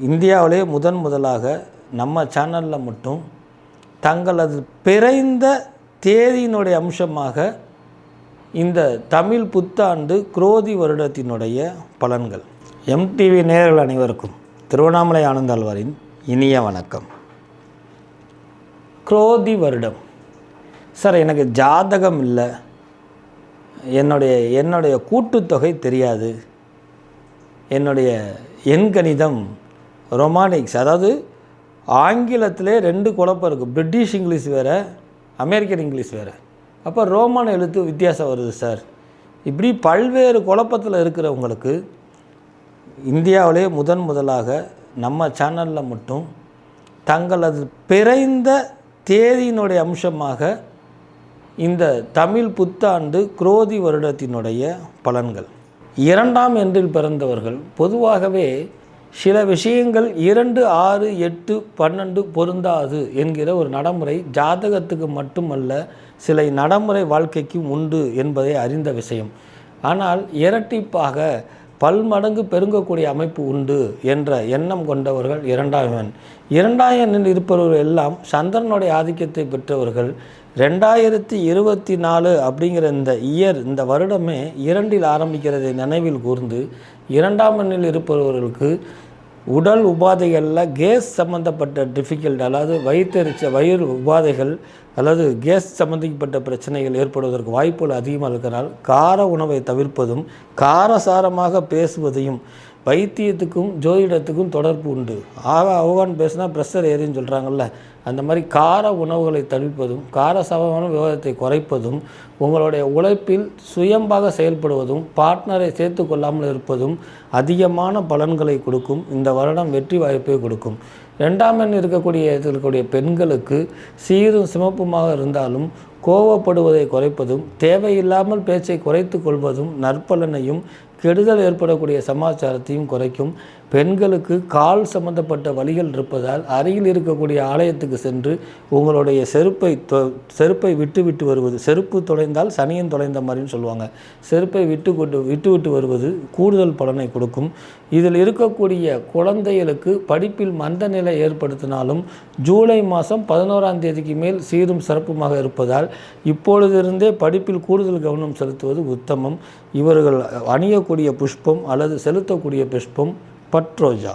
இந்தியாவிலே முதன் முதலாக நம்ம சேனலில் மட்டும் தங்களது பிறந்த தேதியினுடைய அம்சமாக இந்த தமிழ் புத்தாண்டு குரோதி வருடத்தினுடைய பலன்கள். எம்டிவி நேர்கள் அனைவருக்கும் திருவண்ணாமலை ஆனந்தாழ்வாரின் இனிய வணக்கம். குரோதி வருடம். சார் எனக்கு ஜாதகம் இல்லை. என்னுடைய என்னுடைய கூட்டுத்தொகை தெரியாது. என்னுடைய எண்கணிதம் ரொமானிக்ஸ் அதாவது ஆங்கிலத்திலே ரெண்டு குழப்பம் இருக்குது பிரிட்டிஷ் இங்கிலீஷ் வேறு அமெரிக்கன் இங்கிலீஷ் வேறு. அப்போ ரோமான் எழுத்து வித்தியாசம் வருது சார் இப்படி பல்வேறு குழப்பத்தில் இருக்கிறவங்களுக்கு இந்தியாவிலே முதன் முதலாக நம்ம சேனலில் மட்டும் தங்களது பிறந்த தேதியினுடைய அம்சமாக இந்த தமிழ் புத்தாண்டு குரோதி வருடத்தினுடைய பலன்கள். இரண்டாம் என்றில் பிறந்தவர்கள் பொதுவாகவே சில விஷயங்கள் இரண்டு ஆறு எட்டு பன்னெண்டு பொருந்தாது என்கிற ஒரு நடைமுறை ஜாதகத்துக்கு மட்டுமல்ல சில நடைமுறை வாழ்க்கைக்கும் உண்டு என்பதை அறிந்த விஷயம். ஆனால் இரட்டிப்பாக பல்மடங்கு பெருங்கக்கூடிய அமைப்பு உண்டு என்ற எண்ணம் கொண்டவர்கள் இரண்டாயன் இரண்டாயனில் இருப்பவர்கள் எல்லாம் சந்திரனுடைய ஆதிக்கத்தை பெற்றவர்கள். ரெண்டாயிரத்தி இருபத்தி நாலு அப்படிங்கிற இந்த இயர் இந்த வருடமே இரண்டில் ஆரம்பிக்கிறதை நினைவில் கூர்ந்து இரண்டாம் எண்ணில் இருப்பவர்களுக்கு உடல் உபாதைகளில் கேஸ் சம்மந்தப்பட்ட டிஃபிகல்ட் அதாவது வயிற்றெரிச்ச வயிறு உபாதைகள் அல்லது கேஸ் சம்மந்தப்பட்ட பிரச்சனைகள் ஏற்படுவதற்கு வாய்ப்புகள் அதிகமாக இருக்கிறனால் கார உணவை தவிர்ப்பதும் காரசாரமாக பேசுவதையும் வைத்தியத்துக்கும் ஜோதிடத்துக்கும் தொடர்பு உண்டு. ஆக அவகான் பேசுனா ப்ரெஷர் ஏறின்னு சொல்கிறாங்கல்ல அந்த மாதிரி கார உணவுகளை தவிர்ப்பதும் சமமான விவாதத்தை குறைப்பதும் உங்களுடைய உழைப்பில் சுயம்பாக செயல்படுவதும் பார்ட்னரை சேர்த்து கொள்ளாமல் இருப்பதும் அதிகமான பலன்களை கொடுக்கும். இந்த வருடம் வெற்றி வாய்ப்பை கொடுக்கும். ரெண்டாம் எண் இருக்கக்கூடிய இருக்கக்கூடிய பெண்களுக்கு சீரும் சிமப்புமாக இருந்தாலும் கோவப்படுவதை குறைப்பதும் தேவையில்லாமல் பேச்சை குறைத்து கொள்வதும் நற்பலனையும் கெடுதல் ஏற்படக்கூடிய சமாச்சாரத்தையும் குறைக்கும். பெண்களுக்கு கால் சம்பந்தப்பட்ட வழிகள் இருப்பதால் அருகில் இருக்கக்கூடிய ஆலயத்துக்கு சென்று உங்களுடைய செருப்பை தொ செருப்பை விட்டு விட்டு வருவது செருப்பு தொலைந்தால் சனியன் தொலைந்த மாதிரின்னு சொல்லுவாங்க. செருப்பை விட்டு கொண்டு விட்டு விட்டு வருவது கூடுதல் பலனை கொடுக்கும். இதில் இருக்கக்கூடிய குழந்தைகளுக்கு படிப்பில் மந்த நிலை ஏற்படுத்தினாலும் ஜூலை மாதம் பதினோராம் தேதிக்கு மேல் சீரும் சிறப்புமாக இருப்பதால் இப்பொழுதிருந்தே படிப்பில் கூடுதல் கவனம் செலுத்துவது உத்தமம். இவர்கள் அணியக்கூடிய புஷ்பம் அல்லது செலுத்தக்கூடிய புஷ்பம் பட்ரோஜா